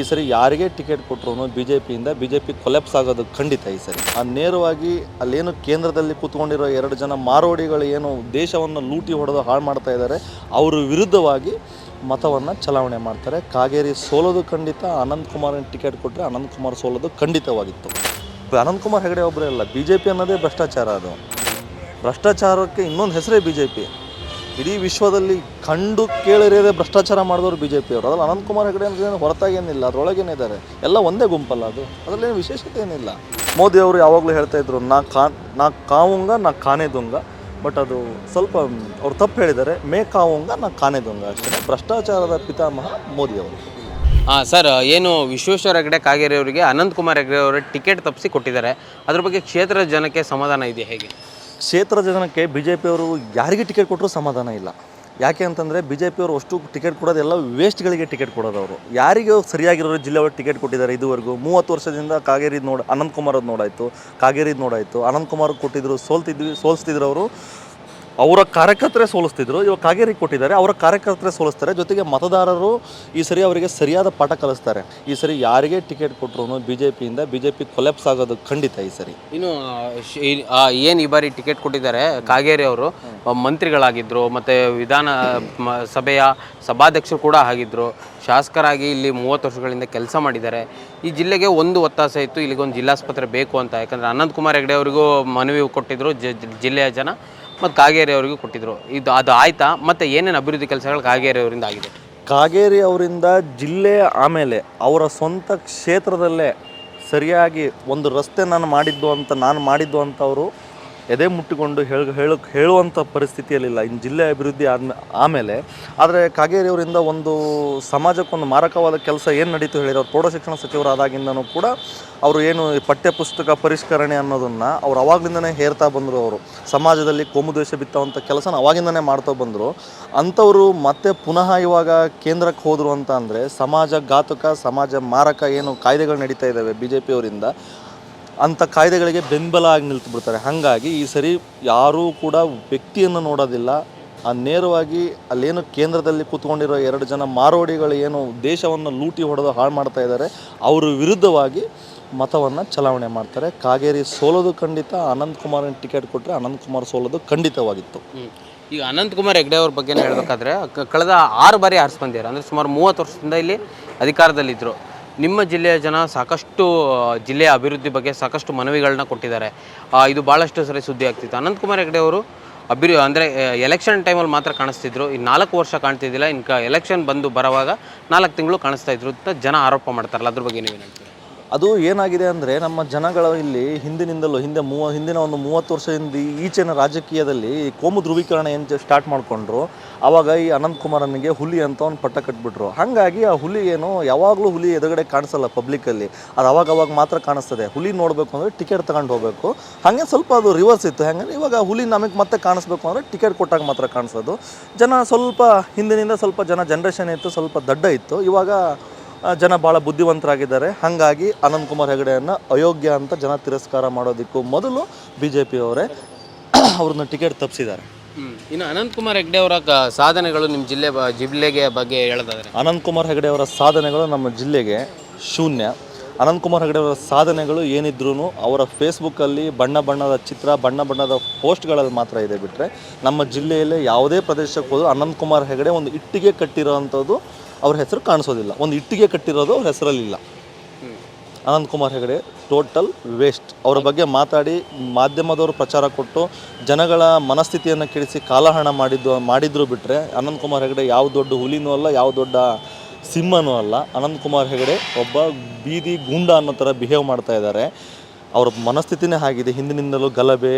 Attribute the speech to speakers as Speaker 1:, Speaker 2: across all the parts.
Speaker 1: ಈ ಸರಿ ಯಾರಿಗೆ ಟಿಕೆಟ್ ಕೊಟ್ಟರು ಬಿ ಜೆ ಪಿಯಿಂದ ಬಿ ಜೆ ಪಿ ಕೊಲೆಪ್ಸ್ ಆಗೋದು ಖಂಡಿತ ಈ ಸರಿ. ಆ ನೇರವಾಗಿ ಅಲ್ಲೇನು ಕೇಂದ್ರದಲ್ಲಿ ಕೂತ್ಕೊಂಡಿರೋ ಎರಡು ಜನ ಮಾರೋಡಿಗಳು ಏನು ದೇಶವನ್ನು ಲೂಟಿ ಹೊಡೆದು ಹಾಳು ಮಾಡ್ತಾ ಇದ್ದಾರೆ, ಅವರ ವಿರುದ್ಧವಾಗಿ ಮತವನ್ನು ಚಲಾವಣೆ ಮಾಡ್ತಾರೆ. ಕಾಗೇರಿ ಸೋಲೋದು ಖಂಡಿತ ಅನಂತ್ ಕುಮಾರ್ ಟಿಕೆಟ್ ಕೊಟ್ಟರೆ ಅನಂತ್ ಕುಮಾರ್ ಸೋಲೋದು ಖಂಡಿತವಾಗಿತ್ತು. ಅನಂತ್ ಕುಮಾರ್ ಹೆಗಡೆ ಒಬ್ಬರೇ ಅಲ್ಲ ಬಿ ಜೆ ಪಿ ಅನ್ನೋದೇ ಭ್ರಷ್ಟಾಚಾರ ಅದು. ಭ್ರಷ್ಟಾಚಾರಕ್ಕೆ ಇನ್ನೊಂದು ಹೆಸರೇ ಬಿ ಜೆ ಪಿ ಇಡೀ ವಿಶ್ವದಲ್ಲಿ ಕಂಡು ಕೇಳಿರದೆ ಭ್ರಷ್ಟಾಚಾರ ಮಾಡಿದವರು ಬಿ ಜೆ ಪಿಯವರು ಅದ್ರಲ್ಲಿ ಅನಂತಕುಮಾರ್ ಹೆಗಡೆ ಅಂದ್ರೆ ಹೊರತಾಗೇನಿಲ್ಲ ಅದರೊಳಗೇನಿದ್ದಾರೆ ಎಲ್ಲ ಒಂದೇ ಗುಂಪಲ್ಲ ಅದು. ಅದರಲ್ಲೇನು ವಿಶೇಷತೆ ಏನಿಲ್ಲ. ಮೋದಿ ಅವರು ಯಾವಾಗಲೂ ಹೇಳ್ತಾ ಇದ್ರು, ನಾ ಕಾ, ನಾ ಕಾವುಂಗ, ನಾ ಕಾನೆದುಂಗ. ಬಟ್ ಅದು ಸ್ವಲ್ಪ ಅವ್ರು ತಪ್ಪು ಹೇಳಿದ್ದಾರೆ. ಮೇ ಕಾವುಂಗ, ನಾ ಕಾನೆದುಂಗ ಅಷ್ಟೇ. ಭ್ರಷ್ಟಾಚಾರದ ಪಿತಾಮಹ ಮೋದಿ ಅವರು.
Speaker 2: ಹಾಂ ಸರ್, ಏನು ವಿಶ್ವೇಶ್ವರ ಹೆಗಡೆ ಕಾಗೇರಿ ಅವರಿಗೆ ಅನಂತಕುಮಾರ್ ಹೆಗಡೆ ಅವರ ಟಿಕೆಟ್ ತಪ್ಪಿಸಿ ಕೊಟ್ಟಿದ್ದಾರೆ. ಅದ್ರ ಬಗ್ಗೆ ಕ್ಷೇತ್ರದ ಜನಕ್ಕೆ ಸಮಾಧಾನ ಇದೆ ಹೇಗೆ?
Speaker 1: ಕ್ಷೇತ್ರ ಜನಕ್ಕೆ ಬಿ ಜೆ ಪಿಯವರು ಯಾರಿಗೆ ಟಿಕೆಟ್ ಕೊಟ್ಟರು ಸಮಾಧಾನ ಇಲ್ಲ. ಯಾಕೆ ಅಂತಂದರೆ ಬಿ ಜೆ ಪಿಯವರು ಅಷ್ಟು ಟಿಕೆಟ್ ಕೊಡೋದೆಲ್ಲ ವೇಸ್ಟ್ಗಳಿಗೆ ಟಿಕೆಟ್ ಕೊಡೋದು ಅವರು. ಯಾರಿಗೆ ಸರಿಯಾಗಿರೋ ಜಿಲ್ಲೆ ಟಿಕೆಟ್ ಕೊಟ್ಟಿದ್ದಾರೆ ಇದುವರೆಗೂ. ಮೂವತ್ತು ವರ್ಷದಿಂದ ಕಾಗೇರಿ ನೋಡಿ ಅನಂತ್ ಕುಮಾರ್ ನೋಡಾಯಿತು ಕಾಗೇರಿದ ನೋಡಾಯಿತು ಅನಂತ್ ಕುಮಾರ್ ಕೊಟ್ಟಿದ್ರು, ಸೋಲ್ತಿದ್ವಿ, ಸೋಲಿಸ್ತಿದ್ರು ಅವರು. ಅವರ ಕಾರ್ಯಕರ್ತರೆ ಸೋಲಿಸ್ತಿದ್ರು. ಇವಾಗ ಕಾಗೇರಿ ಕೊಟ್ಟಿದ್ದಾರೆ. ಅವರ ಕಾರ್ಯಕರ್ತರೇ ಸೋಲಿಸ್ತಾರೆ. ಜೊತೆಗೆ ಮತದಾರರು ಈ ಸರಿ ಅವರಿಗೆ ಸರಿಯಾದ ಪಾಠ ಕಲಿಸ್ತಾರೆ. ಈ ಸರಿ ಯಾರಿಗೆ ಟಿಕೆಟ್ ಕೊಟ್ಟರು ಬಿ ಜೆ ಪಿಯಿಂದ ಬಿ ಜೆ ಪಿ ಕೊಲೆಪ್ಸ್ ಆಗೋದು ಖಂಡಿತ ಈ ಸರಿ.
Speaker 2: ಇನ್ನು ಏನು ಈ ಬಾರಿ ಟಿಕೆಟ್ ಕೊಟ್ಟಿದ್ದಾರೆ? ಕಾಗೇರಿ ಅವರು ಮಂತ್ರಿಗಳಾಗಿದ್ದರು ಮತ್ತು ವಿಧಾನ ಸಭೆಯ ಸಭಾಧ್ಯಕ್ಷರು ಕೂಡ ಆಗಿದ್ದರು ಶಾಸಕರಾಗಿ ಇಲ್ಲಿ ಮೂವತ್ತು ವರ್ಷಗಳಿಂದ ಕೆಲಸ ಮಾಡಿದ್ದಾರೆ. ಈ ಜಿಲ್ಲೆಗೆ ಒಂದು ಒತ್ತಾಸೆ ಇತ್ತು ಇಲ್ಲಿಗೊಂದು ಜಿಲ್ಲಾಸ್ಪತ್ರೆ ಬೇಕು ಅಂತ. ಯಾಕಂದರೆ ಅನಂತ್ ಕುಮಾರ್ ಹೆಗಡೆ ಅವರಿಗೂ ಮನವಿ ಕೊಟ್ಟಿದ್ದರು ಜಿಲ್ಲೆಯ ಜನ. ಮತ್ತು ಕಾಗೇರಿ ಅವರಿಗೂ ಕೊಟ್ಟಿದ್ದರು ಇದು ಅದು ಆಯಿತಾ? ಮತ್ತು ಏನೇನು ಅಭಿವೃದ್ಧಿ ಕೆಲಸಗಳು ಕಾಗೇರಿ ಅವರಿಂದ ಆಗಿದೆ?
Speaker 1: ಕಾಗೇರಿ ಅವರಿಂದ ಜಿಲ್ಲೆ ಆಮೇಲೆ ಅವರ ಸ್ವಂತ ಕ್ಷೇತ್ರದಲ್ಲೇ ಸರಿಯಾಗಿ ಒಂದು ರಸ್ತೆ ನಾನು ಮಾಡಿದ್ದು ಅಂತ, ನಾನು ಮಾಡಿದ್ದು ಅಂತ ಅವರು ಎದೆ ಮುಟ್ಟಿಕೊಂಡು ಹೇಳ ಹೇಳೋಕ್ಕೆ ಹೇಳುವಂಥ ಪರಿಸ್ಥಿತಿಯಲ್ಲಿಲ್ಲ. ಇನ್ನು ಜಿಲ್ಲೆ ಅಭಿವೃದ್ಧಿ ಆದ್ಮೇ ಆಮೇಲೆ, ಆದರೆ ಕಾಗೇರಿ ಅವರಿಂದ ಒಂದು ಸಮಾಜಕ್ಕೊಂದು ಮಾರಕವಾದ ಕೆಲಸ ಏನು ನಡೀತು ಹೇಳಿದ್ರು, ಅವ್ರು ಪ್ರೌಢಶಿಕ್ಷಣ ಸಚಿವರಾದಾಗಿಂದನೂ ಕೂಡ ಅವರು ಏನು ಈ ಪಠ್ಯಪುಸ್ತಕ ಪರಿಷ್ಕರಣೆ ಅನ್ನೋದನ್ನು ಅವ್ರು ಅವಾಗಲಿಂದನೇ ಹೇರ್ತಾ ಬಂದರು ಅವರು. ಸಮಾಜದಲ್ಲಿ ಕೋಮುದ್ವೇಷ ಬಿತ್ತವಂಥ ಕೆಲಸನ ಅವಾಗಿಂದನೇ ಮಾಡ್ತಾ ಬಂದರು. ಅಂಥವರು ಮತ್ತೆ ಪುನಃ ಇವಾಗ ಕೇಂದ್ರಕ್ಕೆ ಹೋದರು ಅಂತ ಅಂದರೆ, ಸಮಾಜ ಘಾತಕ, ಸಮಾಜ ಮಾರಕ ಏನು ಕಾಯ್ದೆಗಳು ನಡೀತಾ ಇದ್ದಾವೆ ಬಿ ಜೆ ಪಿಯವರಿಂದ ಅಂಥ ಕಾಯ್ದೆಗಳಿಗೆ ಬೆಂಬಲ ಆಗಿ ನಿಲ್ತು ಬಿಡ್ತಾರೆ ಹಾಗಾಗಿ ಈ ಸರಿ ಯಾರೂ ಕೂಡ ವ್ಯಕ್ತಿಯನ್ನು ನೋಡೋದಿಲ್ಲ. ಆ ನೇರವಾಗಿ ಅಲ್ಲೇನು ಕೇಂದ್ರದಲ್ಲಿ ಕೂತ್ಕೊಂಡಿರೋ ಎರಡು ಜನ ಮಾರೋಡಿಗಳು ಏನು ದೇಶವನ್ನು ಲೂಟಿ ಹೊಡೆದು ಹಾಳು ಮಾಡ್ತಾ ಇದ್ದಾರೆ, ಅವರ ವಿರುದ್ಧವಾಗಿ ಮತವನ್ನು ಚಲಾವಣೆ ಮಾಡ್ತಾರೆ. ಕಾಗೇರಿ ಸೋಲೋದು ಖಂಡಿತ ಅನಂತ್ ಕುಮಾರ್ ಟಿಕೆಟ್ ಕೊಟ್ಟರೆ ಅನಂತ್ ಕುಮಾರ್ ಸೋಲೋದು ಖಂಡಿತವಾಗಿತ್ತು.
Speaker 2: ಈಗ ಅನಂತ್ ಕುಮಾರ್ ಹೆಗ್ಡೆ ಅವ್ರ ಬಗ್ಗೆ ಹೇಳಬೇಕಾದ್ರೆ ಕಳೆದ ಆರು ಬಾರಿ ಆರಿಸಿ ಬಂದಿದ್ದಾರೆ ಅಂದರೆ ಸುಮಾರು ಮೂವತ್ತು ವರ್ಷದಿಂದ ಇಲ್ಲಿ ಅಧಿಕಾರದಲ್ಲಿದ್ದರು ನಿಮ್ಮ ಜಿಲ್ಲೆಯ ಜನ ಸಾಕಷ್ಟು ಜಿಲ್ಲೆಯ ಅಭಿವೃದ್ಧಿ ಬಗ್ಗೆ ಸಾಕಷ್ಟು ಮನವಿಗಳನ್ನ ಕೊಟ್ಟಿದ್ದಾರೆ. ಇದು ಭಾಳಷ್ಟು ಸರಿ ಸುದ್ದಿ ಆಗ್ತಿತ್ತು. ಅನಂತಕುಮಾರ್ ಹೆಗ್ಡೆ ಅವರು ಅಭಿರು ಅಂದರೆ ಎಲೆಕ್ಷನ್ ಟೈಮಲ್ಲಿ ಮಾತ್ರ ಕಾಣಿಸ್ತಿದ್ರು. ಈ ನಾಲ್ಕು ವರ್ಷ ಕಾಣ್ತಿದ್ದಿಲ್ಲ. ಇನ್ಕ ಎಲೆಕ್ಷನ್ ಬಂದು ಬರುವಾಗ ನಾಲ್ಕು ತಿಂಗಳು ಕಾಣಿಸ್ತಾ ಇದ್ರು ಅಂತ ಜನ ಆರೋಪ ಮಾಡ್ತಾರಲ್ಲ, ಅದ್ರ ಬಗ್ಗೆ ನೀವೇನು ಹೇಳ್ತೀರಾ?
Speaker 1: ಅದು ಏನಾಗಿದೆ ಅಂದರೆ ನಮ್ಮ ಜನಗಳ ಇಲ್ಲಿ ಹಿಂದಿನಿಂದಲೂ, ಹಿಂದೆ ಮೂವ, ಹಿಂದಿನ ಒಂದು ಮೂವತ್ತು ವರ್ಷದಿಂದ ಈಚಿನ ರಾಜಕೀಯದಲ್ಲಿ ಕೋಮು ಧ್ರುವೀಕರಣ ಏನು ಸ್ಟಾರ್ಟ್ ಮಾಡಿಕೊಂಡ್ರು ಆವಾಗ ಈ ಅನಂತ್ ಕುಮಾರನಿಗೆ ಹುಲಿ ಅಂತ ಒಂದು ಪಟ್ಟ ಕಟ್ಬಿಟ್ರು. ಹಾಗಾಗಿ ಆ ಹುಲಿ ಏನು ಯಾವಾಗಲೂ ಹುಲಿ ಎದುರುಗಡೆ ಕಾಣಿಸಲ್ಲ ಪಬ್ಲಿಕಲ್ಲಿ ಅದು ಅವಾಗ ಮಾತ್ರ ಕಾಣಿಸ್ತದೆ. ಹುಲಿ ನೋಡಬೇಕು ಅಂದರೆ ಟಿಕೆಟ್ ತಗೊಂಡು ಹೋಗಬೇಕು. ಹಾಗೆ ಸ್ವಲ್ಪ ಅದು ರಿವರ್ಸ್ ಇತ್ತು. ಹಾಗೆ ಇವಾಗ ಹುಲಿ ನಮಗೆ ಮತ್ತೆ ಕಾಣಿಸ್ಬೇಕು ಅಂದರೆ ಟಿಕೆಟ್ ಕೊಟ್ಟಾಗ ಮಾತ್ರ ಕಾಣಿಸೋದು. ಜನ ಸ್ವಲ್ಪ ಹಿಂದಿನಿಂದ ಸ್ವಲ್ಪ ಜನ ಜನ್ರೇಷನ್ ಇತ್ತು, ಸ್ವಲ್ಪ ದಡ್ಡ ಇತ್ತು. ಇವಾಗ ಜನ ಭಾಳ ಬುದ್ಧಿವಂತರಾಗಿದ್ದಾರೆ. ಹಾಗಾಗಿ ಅನಂತ್ ಕುಮಾರ್ ಹೆಗಡೆಯನ್ನು ಅಯೋಗ್ಯ ಅಂತ ಜನ ತಿರಸ್ಕಾರ ಮಾಡೋದಕ್ಕೂ ಮೊದಲು ಬಿ ಜೆ ಪಿಯವರೇ ಅವ್ರನ್ನ ಟಿಕೆಟ್ ತಪ್ಪಿಸಿದ್ದಾರೆ
Speaker 2: ಇನ್ನು ಅನಂತ್ ಕುಮಾರ್ ಹೆಗ್ಡೆ ಅವರ ಕ- ಸಾಧನೆಗಳು ನಿಮ್ಮ ಜಿಲ್ಲೆ ಬ- ಜಿಲ್ಲೆಗೆ ಬಗ್ಗೆ ಹೇಳೋದಾದ್ರೆ?
Speaker 1: ಅನಂತ್ ಕುಮಾರ್ ಹೆಗಡೆ ಅವರ ಸಾಧನೆಗಳು ನಮ್ಮ ಜಿಲ್ಲೆಗೆ ಶೂನ್ಯ. ಅನಂತ್ ಕುಮಾರ್ ಹೆಗಡೆ ಅವರ ಸಾಧನೆಗಳು ಏನಿದ್ರೂ ಅವರ ಫೇಸ್ಬುಕ್ಕಲ್ಲಿ ಬಣ್ಣ ಬಣ್ಣದ ಚಿತ್ರ ಬಣ್ಣ ಬಣ್ಣದ ಪೋಸ್ಟ್ಗಳಲ್ಲಿ ಮಾತ್ರ ಇದೆ ಬಿಟ್ಟರೆ ನಮ್ಮ ಜಿಲ್ಲೆಯಲ್ಲೇ ಯಾವುದೇ ಪ್ರದೇಶಕ್ಕೆ ಹೋದರೂ ಅನಂತ್ ಕುಮಾರ್ ಹೆಗಡೆ ಒಂದು ಇಟ್ಟಿಗೆ ಕಟ್ಟಿರೋವಂಥದ್ದು ಅವ್ರ ಹೆಸರು ಕಾಣಿಸೋದಿಲ್ಲ. ಒಂದು ಇಟ್ಟಿಗೆ ಕಟ್ಟಿರೋದು ಅವ್ರ ಹೆಸರಲ್ಲಿಲ್ಲ. ಅನಂತ್ ಕುಮಾರ್ ಹೆಗಡೆ ಟೋಟಲ್ ವೇಸ್ಟ್ ಅವರ ಬಗ್ಗೆ ಮಾತಾಡಿ, ಮಾಧ್ಯಮದವರು ಪ್ರಚಾರ ಕೊಟ್ಟು, ಜನಗಳ ಮನಸ್ಥಿತಿಯನ್ನು ಕೆಡಿಸಿ ಕಾಲಹರಣ ಮಾಡಿದ್ದು, ಮಾಡಿದ್ರು ಬಿಟ್ಟರೆ ಅನಂತ್ ಕುಮಾರ್ ಹೆಗಡೆ ಯಾವ ದೊಡ್ಡ ಹುಲಿನೂ ಅಲ್ಲ, ಯಾವ ದೊಡ್ಡ ಸಿಂಹನೂ ಅಲ್ಲ. ಅನಂತ್ ಕುಮಾರ್ ಹೆಗಡೆ ಒಬ್ಬ ಬೀದಿ ಗೂಂಡ ಅನ್ನೋ ಥರ ಬಿಹೇವ್ ಮಾಡ್ತಾ ಇದ್ದಾರೆ. ಅವ್ರ ಮನಸ್ಥಿತಿನೇ ಆಗಿದೆ ಹಿಂದಿನಿಂದಲೂ ಗಲಭೆ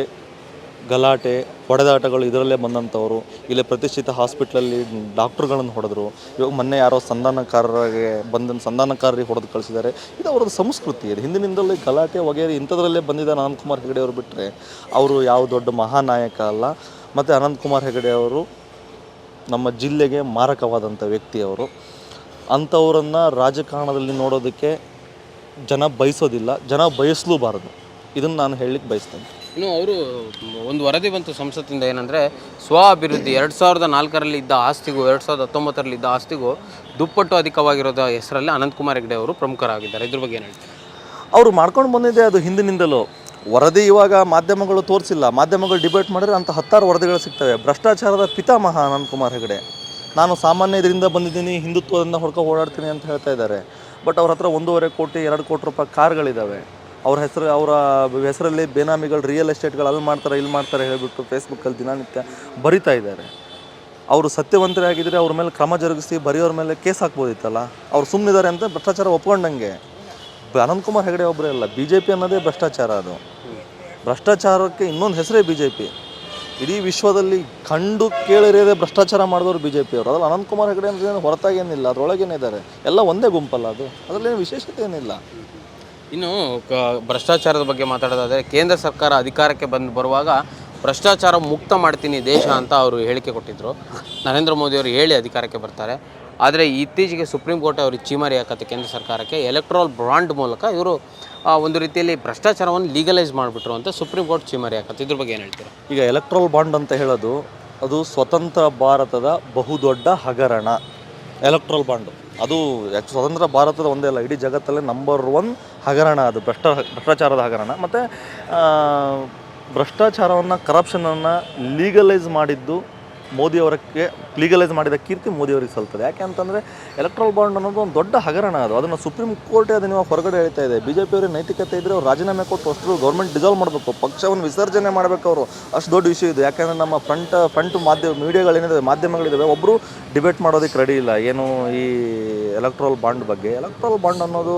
Speaker 1: ಗಲಾಟೆ, ಹೊಡೆದಾಟಗಳು ಇದರಲ್ಲೇ ಬಂದಂಥವ್ರು. ಇಲ್ಲಿ ಪ್ರತಿಷ್ಠಿತ ಹಾಸ್ಪಿಟ್ಲಲ್ಲಿ ಡಾಕ್ಟ್ರುಗಳನ್ನು ಹೊಡೆದ್ರು. ಇವಾಗ ಮೊನ್ನೆ ಯಾರೋ ಸಂಧಾನಕಾರರಿಗೆ ಬಂದ ಸಂಧಾನಕಾರರಿಗೆ ಹೊಡೆದು ಕಳಿಸಿದ್ದಾರೆ. ಇದು ಅವ್ರದ್ದು ಸಂಸ್ಕೃತಿ. ಇದೆ ಹಿಂದಿನಿಂದಲೇ ಗಲಾಟೆ ವಗೇರೆ ಇಂಥದ್ರಲ್ಲೇ ಬಂದಿದ್ದ ಅನಂತಕುಮಾರ್ ಹೆಗಡೆ ಅವರು ಬಿಟ್ಟರೆ ಅವರು ಯಾವ ದೊಡ್ಡ ಮಹಾನಾಯಕ ಅಲ್ಲ. ಮತ್ತು ಅನಂತಕುಮಾರ್ ಹೆಗಡೆ ಅವರು ನಮ್ಮ ಜಿಲ್ಲೆಗೆ ಮಾರಕವಾದಂಥ ವ್ಯಕ್ತಿ ಅವರು. ಅಂಥವರನ್ನು ರಾಜಕಾರಣದಲ್ಲಿ ನೋಡೋದಕ್ಕೆ ಜನ ಬಯಸೋದಿಲ್ಲ. ಜನ ಬಯಸಲೂಬಾರದು. ಇದನ್ನು ನಾನು ಹೇಳಲಿಕ್ಕೆ ಬಯಸ್ತೇನೆ.
Speaker 2: ಇನ್ನು ಅವರು ಒಂದು ವರದಿ ಬಂತು ಸಂಸತ್ತಿಂದ ಏನಂದರೆ, ಸ್ವ ಅಭಿವೃದ್ಧಿ ಎರಡು ಸಾವಿರದ ನಾಲ್ಕರಲ್ಲಿ ಇದ್ದ ಆಸ್ತಿಗೂ, ಎರಡು ಸಾವಿರದ ಹತ್ತೊಂಬತ್ತರಲ್ಲಿ ಇದ್ದ ಆಸ್ತಿಗೂ ದುಪ್ಪಟ್ಟು ಅಧಿಕವಾಗಿರೋದ ಹೆಸರಲ್ಲಿ ಅನಂತಕುಮಾರ್ ಹೆಗಡೆ ಅವರು ಪ್ರಮುಖರಾಗಿದ್ದಾರೆ. ಇದ್ರ ಬಗ್ಗೆ ಏನು
Speaker 1: ಅವರು ಮಾಡ್ಕೊಂಡು ಬಂದಿದೆ ಅದು ಹಿಂದಿನಿಂದಲೂ. ವರದಿ ಇವಾಗ ಮಾಧ್ಯಮಗಳು ತೋರಿಸಿಲ್ಲ. ಮಾಧ್ಯಮಗಳು ಡಿಬೇಟ್ ಮಾಡಿದ್ರೆ ಅಂತ ಹತ್ತಾರು ವರದಿಗಳು ಸಿಗ್ತವೆ. ಭ್ರಷ್ಟಾಚಾರದ ಪಿತಾಮಹ ಅನಂತಕುಮಾರ್ ಹೆಗಡೆ. ನಾನು ಸಾಮಾನ್ಯ ಇದರಿಂದ ಬಂದಿದ್ದೀನಿ, ಹಿಂದುತ್ವದಿಂದ ಹೊಡ್ಕೊ ಓಡಾಡ್ತೀನಿ ಅಂತ ಹೇಳ್ತಾ ಇದ್ದಾರೆ. ಬಟ್ ಅವ್ರ ಹತ್ರ ಒಂದೂವರೆ ಕೋಟಿ, ಎರಡು ಕೋಟಿ ರೂಪಾಯಿ ಕಾರ್ಗಳಿದ್ದಾವೆ ಅವ್ರ ಹೆಸರು, ಅವರ ಹೆಸರಲ್ಲಿ ಬೇನಾಮಿಗಳು ರಿಯಲ್ ಎಸ್ಟೇಟ್ಗಳು ಅಲ್ಲಿ ಮಾಡ್ತಾರೆ, ಇಲ್ಲಿ ಮಾಡ್ತಾರೆ ಹೇಳಿಬಿಟ್ಟು ಫೇಸ್ಬುಕ್ಕಲ್ಲಿ ದಿನನಿತ್ಯ ಬರಿತಾ ಇದ್ದಾರೆ. ಅವರು ಸತ್ಯವಂತರೇ ಆಗಿದ್ರೆ ಅವ್ರ ಮೇಲೆ ಕ್ರಮ ಜರುಗಿಸಿ ಬರೆಯೋರ ಮೇಲೆ ಕೇಸ್ ಹಾಕ್ಬೋದಿತ್ತಲ್ಲ? ಅವ್ರು ಸುಮ್ಮನಿದ್ದಾರೆ ಅಂತ ಭ್ರಷ್ಟಾಚಾರ ಒಪ್ಕೊಂಡಂಗೆ. ಅನಂತಕುಮಾರ್ ಹೆಗಡೆ ಒಬ್ಬರೇ ಅಲ್ಲ ಬಿ ಜೆ ಪಿ ಅನ್ನೋದೇ ಭ್ರಷ್ಟಾಚಾರ ಅದು. ಭ್ರಷ್ಟಾಚಾರಕ್ಕೆ ಇನ್ನೊಂದು ಹೆಸರೇ ಬಿ ಜೆ ಪಿ ಇಡೀ ವಿಶ್ವದಲ್ಲಿ ಕಂಡು ಕೇಳಿರೋದೇ ಭ್ರಷ್ಟಾಚಾರ ಮಾಡಿದವರು ಬಿ ಜೆ ಪಿ ಅವರು. ಅದ್ರಲ್ಲಿ ಅನಂತಕುಮಾರ್ ಹೆಗಡೆ ಅಂದ್ರೆ ಹೊರತಾಗೇನಿಲ್ಲ ಅದರೊಳಗೇನೇ ಇದ್ದಾರೆ ಎಲ್ಲ ಒಂದೇ ಗುಂಪಲ್ಲ ಅದು. ಅದರಲ್ಲಿ ವಿಶೇಷತೆ ಏನಿಲ್ಲ?
Speaker 2: ಇನ್ನು ಭ್ರಷ್ಟಾಚಾರದ ಬಗ್ಗೆ ಮಾತಾಡೋದಾದರೆ ಕೇಂದ್ರ ಸರ್ಕಾರ ಅಧಿಕಾರಕ್ಕೆ ಬಂದು ಬರುವಾಗ ಭ್ರಷ್ಟಾಚಾರ ಮುಕ್ತ ಮಾಡ್ತೀನಿ ದೇಶ ಅಂತ ಅವರು ಹೇಳಿಕೆ ಕೊಟ್ಟಿದ್ದರು ನರೇಂದ್ರ ಮೋದಿ ಅವರು ಹೇಳಿ ಅಧಿಕಾರಕ್ಕೆ ಬರ್ತಾರೆ. ಆದರೆ ಇತ್ತೀಚೆಗೆ ಸುಪ್ರೀಂ ಕೋರ್ಟ್ ಅವರು ಚೀಮಾರಿ ಹಾಕತ್ತೆ ಕೇಂದ್ರ ಸರ್ಕಾರಕ್ಕೆ. ಎಲೆಕ್ಟ್ರಾಲ್ ಬಾಂಡ್ ಮೂಲಕ ಇವರು ಒಂದು ರೀತಿಯಲ್ಲಿ ಭ್ರಷ್ಟಾಚಾರವನ್ನು ಲೀಗಲೈಸ್ ಮಾಡಿಬಿಟ್ರು ಅಂತ ಸುಪ್ರೀಂ ಕೋರ್ಟ್ ಚೀಮಾರಿ ಹಾಕತ್ತೆ. ಇದ್ರ ಬಗ್ಗೆ ಏನು ಹೇಳ್ತೀರಾ?
Speaker 1: ಈಗ ಎಲೆಕ್ಟ್ರಾಲ್ ಬಾಂಡ್ ಅಂತ ಹೇಳೋದು, ಅದು ಸ್ವತಂತ್ರ ಭಾರತದ ಬಹುದೊಡ್ಡ ಹಗರಣ. ಎಲೆಕ್ಟ್ರಾಲ್ ಬಾಂಡು ಅದು ಸ್ವತಂತ್ರ ಭಾರತದ ಒಂದೇ ಅಲ್ಲ, ಇಡೀ ಜಗತ್ತಲ್ಲೇ ನಂಬರ್ ಒನ್ ಹಗರಣ ಅದು, ಭ್ರಷ್ಟ, ಭ್ರಷ್ಟಾಚಾರದ ಹಗರಣ. ಮತ್ತು ಭ್ರಷ್ಟಾಚಾರವನ್ನು ಕರಪ್ಷನನ್ನು ಲೀಗಲೈಸ್ ಮಾಡಿದ್ದು ಮೋದಿಯವರಕ್ಕೆ ಲೀಗಲೈಸ್ ಮಾಡಿದ ಕೀರ್ತಿ ಮೋದಿಯವರಿಗೆ ಸಲ್ತದೆ. ಯಾಕೆ ಅಂತಂದರೆ ಎಲೆಕ್ಟ್ರಲ್ ಬಾಂಡ್ ಅನ್ನೋದು ಒಂದು ದೊಡ್ಡ ಹಗರಣ ಅದು. ಅದನ್ನು ಸುಪ್ರೀಂ ಕೋರ್ಟೇ ಅದನ್ನು ಇವಾಗ ಹೊರಗಡೆ ಹೇಳ್ತಾ ಇದೆ. ಬಿ ಜೆ ಪಿಯವರಿಗೆ ನೈತಿಕತೆ ಇದ್ದರೆ ಅವ್ರು ರಾಜೀನಾಮೆ ಕೊಟ್ಟು ಅಷ್ಟು ಗೌರ್ಮೆಂಟ್ ಡಿಸಾಲ್ವ್ ಮಾಡಬೇಕು. ಪಕ್ಷವನ್ನು ವಿಸರ್ಜನೆ ಮಾಡಬೇಕು ಅವರು. ಅಷ್ಟು ದೊಡ್ಡ ವಿಷಯ ಇದೆ. ಯಾಕೆಂದರೆ ನಮ್ಮ ಫ್ರಂಟ್ ಫ್ರಂಟ್ ಮಾಧ್ಯಮ ಮೀಡಿಯಾಗಳೇನಿದೆ ಮಾಧ್ಯಮಗಳಿದ್ದಾವೆ ಒಬ್ಬರು ಡಿಬೇಟ್ ಮಾಡೋದಕ್ಕೆ ರೆಡಿ ಇಲ್ಲ. ಏನು ಈ ಎಲೆಕ್ಟ್ರಲ್ ಬಾಂಡ್ ಬಗ್ಗೆ. ಎಲೆಕ್ಟ್ರಲ್ ಬಾಂಡ್ ಅನ್ನೋದು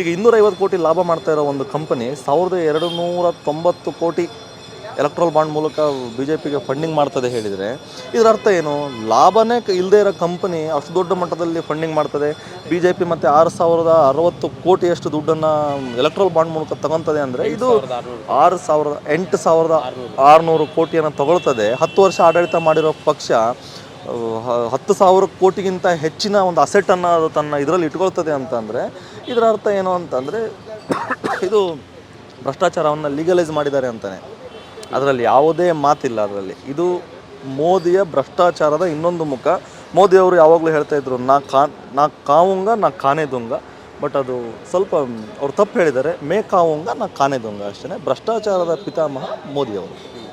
Speaker 1: ಈಗ ಇನ್ನೂರೈವತ್ತು ಕೋಟಿ ಲಾಭ ಮಾಡ್ತಾ ಇರೋ ಒಂದು ಕಂಪನಿ ಸಾವಿರದ ಎರಡು ನೂರ ತೊಂಬತ್ತು ಕೋಟಿ ಎಲೆಕ್ಟ್ರಲ್ ಬಾಂಡ್ ಮೂಲಕ ಬಿ ಜೆ ಪಿಗೆ ಫಂಡಿಂಗ್ ಮಾಡ್ತದೆ ಹೇಳಿದರೆ ಇದರ ಅರ್ಥ ಏನು? ಲಾಭನೇ ಇಲ್ಲದೆ ಇರೋ ಕಂಪನಿ ಅಷ್ಟು ದೊಡ್ಡ ಮಟ್ಟದಲ್ಲಿ ಫಂಡಿಂಗ್ ಮಾಡ್ತದೆ. ಬಿ ಜೆ ಪಿ ಮತ್ತು ಆರು ಸಾವಿರದ ಅರವತ್ತು ಕೋಟಿಯಷ್ಟು ದುಡ್ಡನ್ನು ಎಲೆಕ್ಟ್ರಲ್ ಬಾಂಡ್ ಮೂಲಕ ತಗೊತದೆ ಅಂದರೆ ಇದು ಆರು ಸಾವಿರದ ಎಂಟು ಸಾವಿರದ ಆರುನೂರು. ಕೋಟಿಯನ್ನು ತಗೊಳ್ತದೆ. ಹತ್ತು ವರ್ಷ ಆಡಳಿತ ಮಾಡಿರೋ ಪಕ್ಷ ಹತ್ತು ಸಾವಿರ ಕೋಟಿಗಿಂತ ಹೆಚ್ಚಿನ ಒಂದು ಅಸೆಟನ್ನು ಅದು ತನ್ನ ಇದರಲ್ಲಿ ಇಟ್ಕೊಳ್ತದೆ ಅಂತಂದರೆ ಇದರ ಅರ್ಥ ಏನು ಅಂತಂದರೆ ಇದು ಭ್ರಷ್ಟಾಚಾರವನ್ನು ಲೀಗಲೈಸ್ ಮಾಡಿದ್ದಾರೆ ಅಂತಾನೆ. ಅದರಲ್ಲಿ ಯಾವುದೇ ಮಾತಿಲ್ಲ ಅದರಲ್ಲಿ. ಇದು ಮೋದಿಯ ಭ್ರಷ್ಟಾಚಾರದ ಇನ್ನೊಂದು ಮುಖ. ಮೋದಿ ಅವರು ಯಾವಾಗಲೂ ಹೇಳ್ತಾ ಇದ್ರು, ನಾ ಕಾ, ನಾ ಕಾವುಂಗ, ನಾ ಕಾನೆ ದುಂಗ. ಬಟ್ ಅದು ಸ್ವಲ್ಪ, ಅವ್ರು ತಪ್ಪು ಹೇಳಿದ್ದಾರೆ. ಮೇ ಕಾವುಂಗ, ನಾ ಕಾನೆ ದುಂಗ ಅಷ್ಟೇ ಭ್ರಷ್ಟಾಚಾರದ ಪಿತಾಮಹ ಮೋದಿಯವರು.